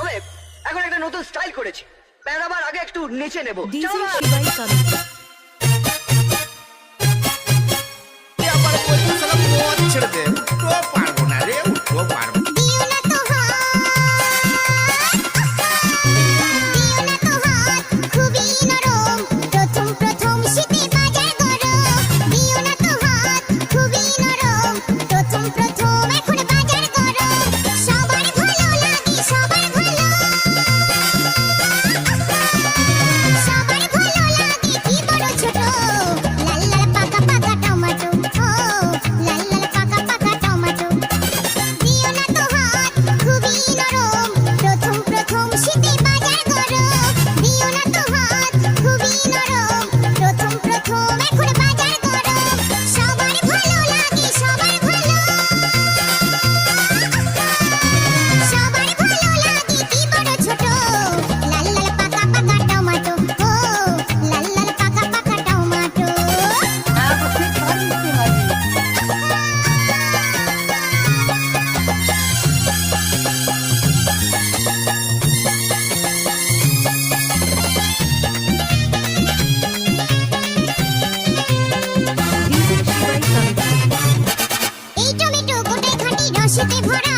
তবে এখন একটা নতুন স্টাইল করেছি। বেড়াবার আগে একটু নিচে নেব। ছেড়ে দে। পারব না রে পারব J'étais volé